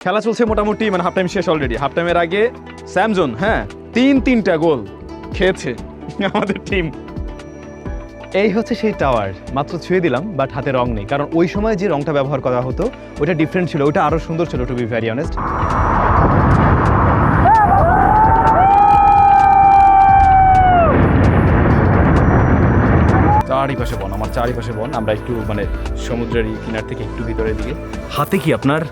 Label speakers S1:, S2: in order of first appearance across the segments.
S1: খেলা চলছে মোটামুটি মানে হাফ টাইম শেষ অলরেডি হাফ টাইমের আগে স্যামজন হ্যাঁ তিন তিনটা গোল খেয়েছে আমাদের টিম এই হচ্ছে সেই টাওয়ার মাত্র ছুঁয়ে দিলাম বাট হাতে রং নেই। কারণ ওই সময় যে রংটা ব্যবহার করা হতো ওটা ডিফারেন্ট ছিল ওটা আরও সুন্দর ছিল টু বি ভেরি অনেস্ট চারিপাশে বন, আমার চারিপাশে বন, আমরা একটু মানে সমুদ্রের কিনার থেকে একটু ভিতরের দিকে। হাতে কি আপনার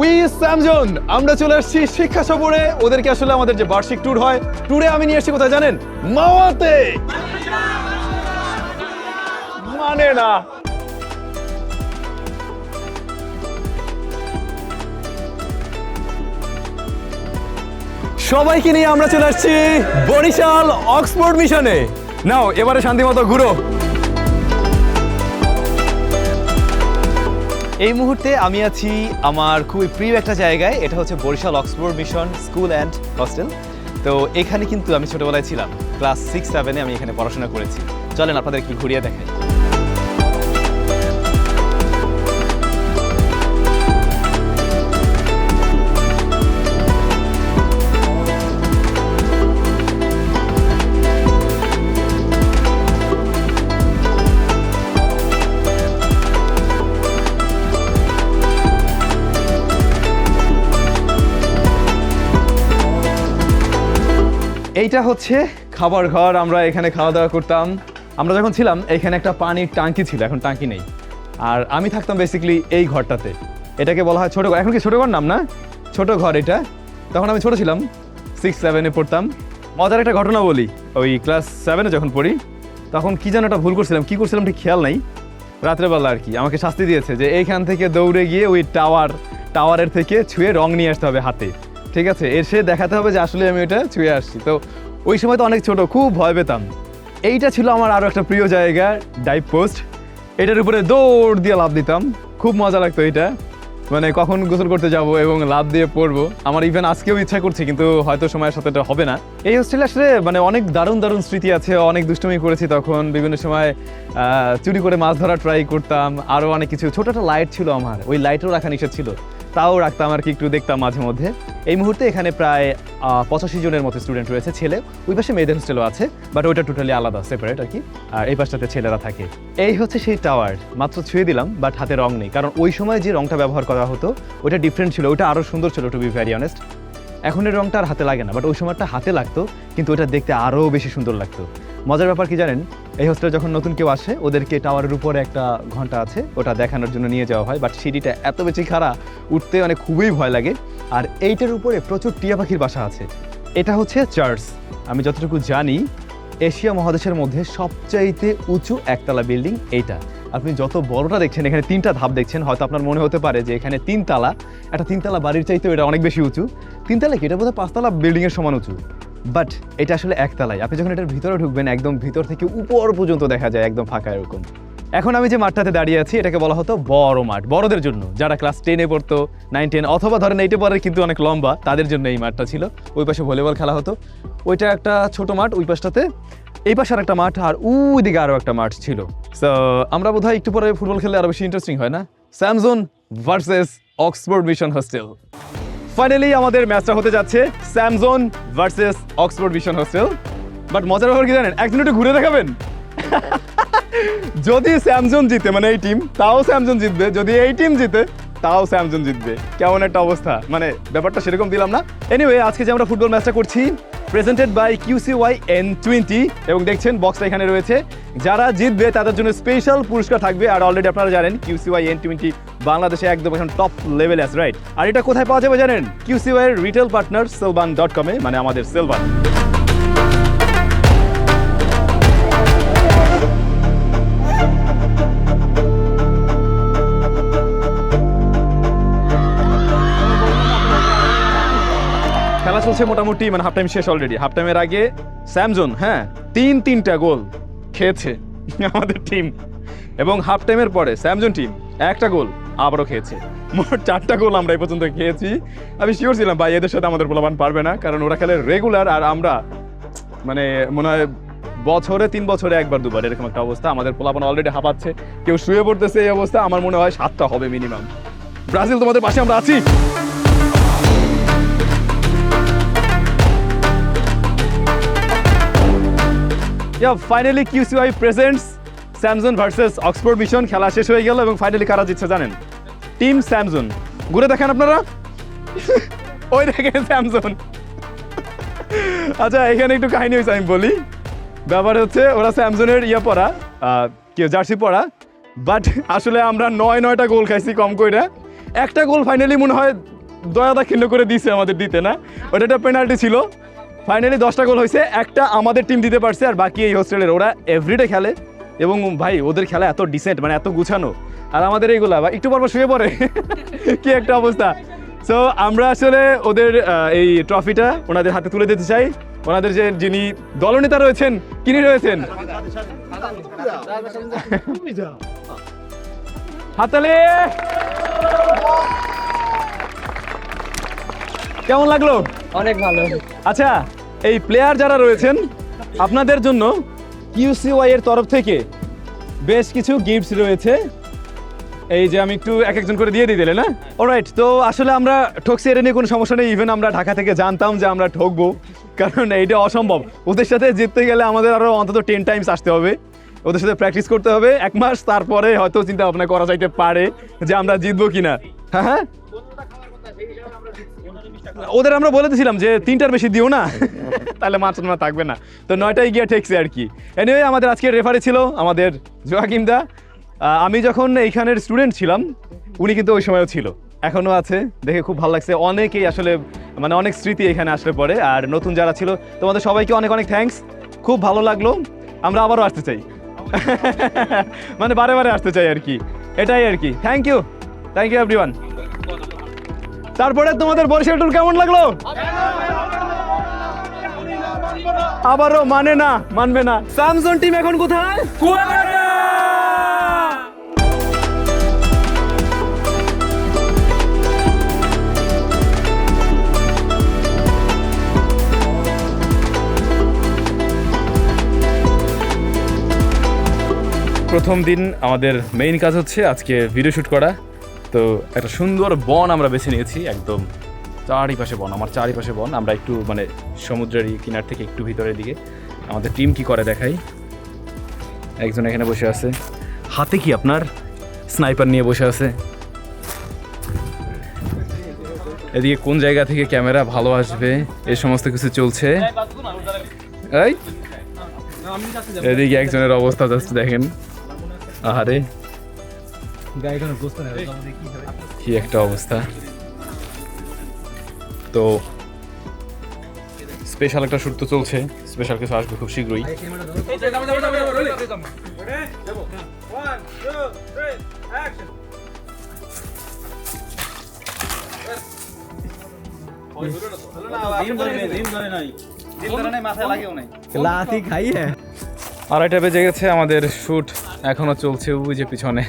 S1: উই স্যামজন আমরা চলে আসছি শিক্ষা সফরে। ওদেরকে আসলে আমাদের যে বার্ষিক ট্যুর হয় ট্যুরে আমি নিয়ে এসেছি কোথায় জানেন? মাওয়াতে। মানে না। সবাইকে নিয়ে আমরা চলে আসছি বরিশাল অক্সফোর্ড মিশনে। নাও, এবারে শান্তি মতো ঘুরো। এই মুহূর্তে আমি আছি আমার খুবই প্রিয় একটা জায়গায়, এটা হচ্ছে Barishal Oxford Mission school and hostel. তো এখানে কিন্তু আমি ছোটবেলায় ছিলাম, ক্লাস সিক্স, সেভেনে আমি এখানে পড়াশোনা করেছি। চলেন আপনাদের একটু ঘুরিয়ে দেখাই। এইটা হচ্ছে খাবার ঘর, আমরা এখানে খাওয়া দাওয়া করতাম। আমরা যখন ছিলাম, এখানে একটা পানির টাঙ্কি ছিল, এখন টাঙ্কি নেই। আর আমি থাকতাম বেসিক্যালি এই ঘরটাতে। এটাকে বলা হয় ছোটো ঘর। এখন কি ছোটো ঘর নাম না? ছোট ঘর এটা। তখন আমি ছোট ছিলাম সিক্স সেভেনে পড়তাম। মজার একটা ঘটনা বলি, ওই ক্লাস সেভেনে যখন পড়ি, তখন কি যেন একটা ভুল করছিলাম। কি করছিলাম ঠিক খেয়াল নাই। রাত্রেবেলা আর কি, আমাকে শাস্তি দিয়েছে যে এইখান থেকে দৌড়ে গিয়ে ওই টাওয়ার টাওয়ারের থেকে ছুঁয়ে রং নিয়ে আসতে হবে হাতে। ঠিক আছে, এসে দেখাতে হবে যে আসলে আমি এটা ছুঁয়ে আসছি। তো ওই সময় তো অনেক ছোট, খুব ভয় পেতাম। এইটা ছিল আমার আরও একটা প্রিয় জায়গা ডাইভ পোস্ট এটার উপরে দৌড় দিয়ে লাভ দিতাম। খুব মজা লাগতো এটা মানে কখন গোসল করতে যাব এবং লাভ দিয়ে পড়ব, আমার ইভেন আজকেও ইচ্ছা করছে, কিন্তু হয়তো সময়ের সাথে এটা হবে না। এই হোস্টেলে আসলে মানে অনেক দারুণ দারুণ স্মৃতি আছে, অনেক দুষ্টুমি করেছি তখন। বিভিন্ন সময় চুরি করে মাছ ধরা ট্রাই করতাম। আরও অনেক কিছু। ছোট একটা লাইট ছিল আমার, ওই লাইটও রাখা নিষেধ ছিল। তাও রাখতাম আর কি, একটু দেখতাম মাঝে মধ্যে। এই মুহূর্তে এখানে প্রায় পঁচাশি জনের মতো স্টুডেন্ট রয়েছে, ছেলে। ওই পাশে মেয়েদের হোস্টেলও আছে বাট ওইটা টোটালি আলাদা সেপারেট আর কি। আর এই পাশটাতে ছেলেরা থাকে। এই হচ্ছে সেই টাওয়ার মাত্র ছুঁয়ে দিলাম বাট হাতে রং নেই। কারণ ওই সময় যে রংটা ব্যবহার করা হতো ওটা ডিফারেন্ট ছিল ওটা আরও সুন্দর ছিল টু বি ভেরি অনেস্ট এখন এই রংটা আর হাতে লাগে না বাট ওই সময়টা হাতে লাগতো, কিন্তু ওটা দেখতে আরও বেশি সুন্দর লাগতো। মজার ব্যাপার কি জানেন? এই হোস্টেলে যখন নতুন কেউ আসে, ওদেরকে টাওয়ারের উপরে একটা ঘণ্টা আছে, ওটা দেখানোর জন্য নিয়ে যাওয়া হয় বাট সিঁড়িটা এত বেশি খাড়া, উঠতে মানে খুবই ভয় লাগে। আর এইটার উপরে প্রচুর টিয়া পাখির বাসা আছে। এটা হচ্ছে চার্চ আমি যতটুকু জানি, এশিয়া মহাদেশের মধ্যে সবচাইতে উঁচু একতলা বিল্ডিং এইটা। আপনি যত বড়টা দেখছেন, এখানে তিনটা ধাপ দেখছেন, হয়তো আপনার মনে হতে পারে যে এখানে তিনতলা। একটা তিনতলা বাড়ির চাইতেও এটা অনেক বেশি উঁচু। তিনতলা কি? এটা বোধহয় পাঁচতলা বিল্ডিংয়ের সমান উঁচু। বাট এটা আসলে একতলায়। আপনি যখন এটার ভিতরে ঢুকবেন, একদম ভিতর থেকে উপর পর্যন্ত দেখা যায়, একদম ফাঁকা এরকম। এখন আমি যে মাঠটাতে দাঁড়িয়ে আছি, এটাকে বলা হতো বড় মাঠ। বড়দের জন্য। যারা ক্লাস টেনে পড়তো নাইন টেন অথবা ধরেন এইটে পরে কিন্তু অনেক লম্বা, তাদের জন্য এই মাঠটা ছিল। ওই পাশে ভলিবল খেলা হতো। ওইটা একটা ছোট মাঠ, ওই পাশটাতে এই পাশে আর একটা মাঠ, আর ওই দিকে আরও একটা মাঠ ছিল। সো আমরা বোধহয় একটু পরে ফুটবল খেললে আরও বেশি ইন্টারেস্টিং হয় না? Samson versus Oxford Mission hostel finally আমাদের ম্যাচটা হতে যাচ্ছে Samson versus Oxford Mission hostel but মজার ব্যাপার কি জানেন? একদিন একটু ঘুরে দেখাবেন। যদি স্যামসং জিতে মানে এই টিম তাও স্যামসং জিতবে। যদি এই টিম জিতে, তাও স্যামসং জিতবে। কেমন একটা অবস্থা? মানে ব্যাপারটা সেরকম দিলাম না। এনিওয়ে আজকে যে আমরা ফুটবল ম্যাচটা করছি presented by QC Y N twenty এবং দেখছেন বক্সটা এখানে রয়েছে। যারা জিতবে, তাদের জন্য স্পেশাল পুরস্কার থাকবে। আর অলরেডি আপনারা জানেন কিউসি ওয়াই এন টোয়েন্টি বাংলাদেশে একদম এখন টপ লেভেল আছে রাইট আর এটা কোথায় পাওয়া যাবে জানেন? কিউসি ওয়াই এর রিটেল পার্টনার সেলবান ডট কমে মানে আমাদের সেলবান খেলা চলছে মোটামুটি মানে হাফ টাইম শেষ অলরেডি হাফ টাইমের আগে স্যামজন হ্যাঁ তিন তিনটা গোল। খেয়েছে আমাদের টিম এবং হাফ টাইমের পরে স্যামজন টিম একটা গোল আবারও খেয়েছে। মোট চারটা গোল আমরা এই পর্যন্ত খেয়েছি। আমি শিওর ছিলাম, ভাই, এদের সাথে আমাদের পোলাপান পারবে না, কারণ ওরা খেলে রেগুলার আর আমরা মানে মনে হয় বছরে, তিন বছরে একবার, দুবার এরকম একটা অবস্থা। আমাদের পোলাপান অলরেডি হাঁপাচ্ছে। কেউ শুয়ে পড়তেছে এই অবস্থা। আমার মনে হয় সাতটা হবে মিনিমাম ব্রাজিল, তোমাদের পাশে আমরা আছি। Finally QCY presents Samson versus Oxford Mission খেলা শেষ হয়ে গেল এবং ফাইনালি কারা জিতছে জানেন? টিম স্যামসন ঘুরে দেখেন আপনারা? ওই দেখেন স্যামসন আচ্ছা এখানে একটু কাহিনী হয়েছে আমি বলি। ব্যাপার হচ্ছে ওরা স্যামসনের ইয়ে পড়া আহ, কি জার্সি পড়া। বাট আসলে আমরা নয় নয়টা গোল খাইছি কম করে একটা গোল ফাইনালি মনে হয় দয়া দাক্ষিণ্য করে দিছে আমাদের দিতে না? ওটা একটা পেনাল্টি ছিল। ফাইনালি দশটা গোল হয়েছে। একটা আমাদের টিম দিতে পারছে আর বাকি এই হোস্টেলের ওরা এভরিডে খেলে। এবং ভাই ওদের খেলা এত ডিসেন্ট মানে এত গুছানো। আর আমাদের এইগুলা বা একটু পর পর শুয়ে পড়ে। কি একটা অবস্থা। সো আমরা আসলে ওদের এই ট্রফিটা ওনাদের হাতে তুলে দিতে চাই। ওনাদের যে যিনি দলনেতা রয়েছেন কিনি রয়েছেন। হাতালে কেমন লাগল?
S2: অনেক ভালো।
S1: আচ্ছা এই প্লেয়ার যারা রয়েছেন আপনাদের জন্য কিউসিওয়াই এর তরফ থেকে বেশ কিছু গিফটস রয়েছে। এই যে আমি একটু এক একজন করে দিয়ে দিই দিলে না? অলরাইট তো আসলে আমরা ঠকছি এটা নিয়ে কোনো সমস্যা নেই। ইভেন আমরা ঢাকা থেকে জানতাম যে আমরা ঠকবো কারণ এইটা অসম্ভব। ওদের সাথে জিততে গেলে আমাদের আরও অন্তত টেন টাইমস আসতে হবে। ওদের সাথে প্র্যাকটিস করতে হবে এক মাস তারপরে হয়তো চিন্তা ভাবনা করা যাইতে পারে যে আমরা জিতবো কিনা। হ্যাঁ হ্যাঁ? ওদের আমরা বলে দিয়েছিলাম যে তিনটার বেশি দিও না, তাহলে মাছ মা থাকবে না। তো নয়টাই গিয়ে ঠেকছে আর কি। এনিওয়ে আমাদের আজকে রেফারি ছিল আমাদের জোয়াকিম আমি যখন এইখানের স্টুডেন্ট ছিলাম, উনি কিন্তু ওই সময়ও ছিল। এখনও আছে, দেখে খুব ভালো লাগছে। অনেকেই আসলে মানে অনেক স্মৃতি এখানে আসলে পরে আর নতুন যারা ছিল, তোমাদের সবাইকে অনেক অনেক থ্যাঙ্কস খুব ভালো লাগল। আমরা আবারও আসতে চাই। মানে বারে বারে আসতে চাই আর কি। এটাই আর কি। Thank you thank you everyone তারপরে তোমাদের বরিশাল টুর কেমন লাগল? আবারও মানে না, মানবে না। স্যামসং টিম এখন কোথায়? প্রথম দিন আমাদের মেইন কাজ হচ্ছে আজকে ভিডিও শ্যুট করা। তো একটা সুন্দর বন আমরা বেছে নিয়েছি, একদম চারিপাশে বন, আমার চারিপাশে বন। আমরা একটু মানে সমুদ্রের কিনার থেকে একটু ভিতরের দিকে। আমাদের টিম কি করে দেখাই? একজন এখানে বসে আছে। হাতে কি আপনার স্নাইপার নিয়ে বসে আছে? এদিকে কোন জায়গা থেকে ক্যামেরা ভালো আসবে? এই সমস্ত কিছু চলছে। এই? এদিকে একজনের অবস্থা দেখেন। আহারে। কি একটা অবস্থা তো স্পেশাল একটা শুট তো চলছে স্পেশাল কিছু আসবে খুব শীঘ্রই
S2: হ্যাঁ
S1: আড়াইটা বেজে গেছে আমাদের শ্যুট এখনও চলছে ওই যে পিছনে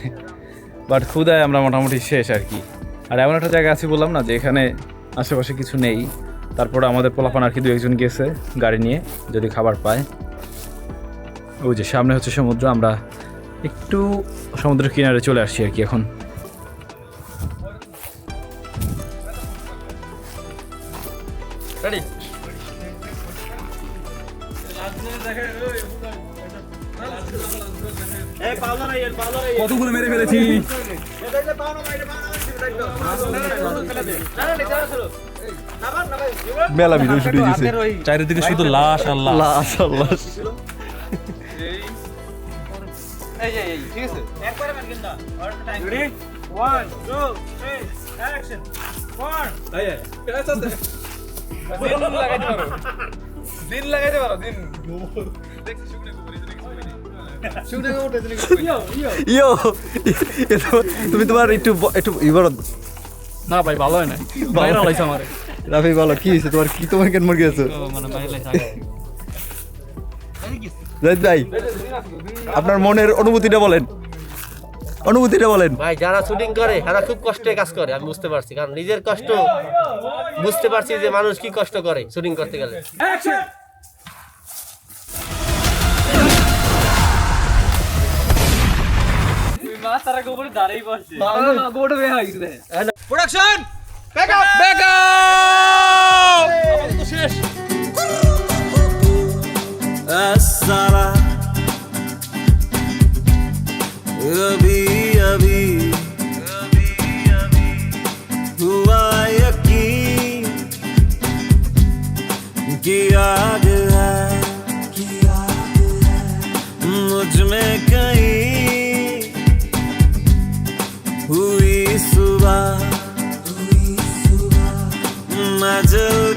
S1: বাট ক্ষুদায় আমরা মোটামুটি শেষ আর কি। আর এমন একটা জায়গা আছে বললাম না যে এখানে আশেপাশে কিছু নেই। তারপর আমাদের পোলাপান আর কি দু একজন গেছে গাড়ি নিয়ে, যদি খাবার পায়। ওই যে সামনে হচ্ছে সমুদ্র, আমরা একটু সমুদ্রের কিনারে চলে আসছি আর কি এখন।
S2: কতগুলো মেরে ফেলেছি?
S3: মেলা ভিডিও শুট হয়েছে।
S2: চারিদিকে শুধু লাশ আর লাশ।
S3: লাশ আর লাশ ইয়ো এ তো- তুমি তোমার একটু একটু এবার
S2: না ভাই ভালো হয় না ভাইরাল হইছে আমারে।
S3: রাফি বলো কি হয়েছে তোমার কি তোমার কেন মরে গেছো
S2: মানে ভাইরাল
S3: ভাই আপনার মনের অনুভূতিটা বলেন। অনুভূতিটা বলেন।
S4: ভাই যারা শুটিং করে তারা খুব কষ্টে কাজ করে আমি বুঝতে পারছি। কারণ নিজের কষ্ট বুঝতে পারছি যে মানুষ কি কষ্ট করে শুটিং করতে গেলে।
S1: প্রোডাকশন
S3: ব্যাকআপ ব্যাকআপ मुझमें कहीं हुई सुबह। सुबह। जल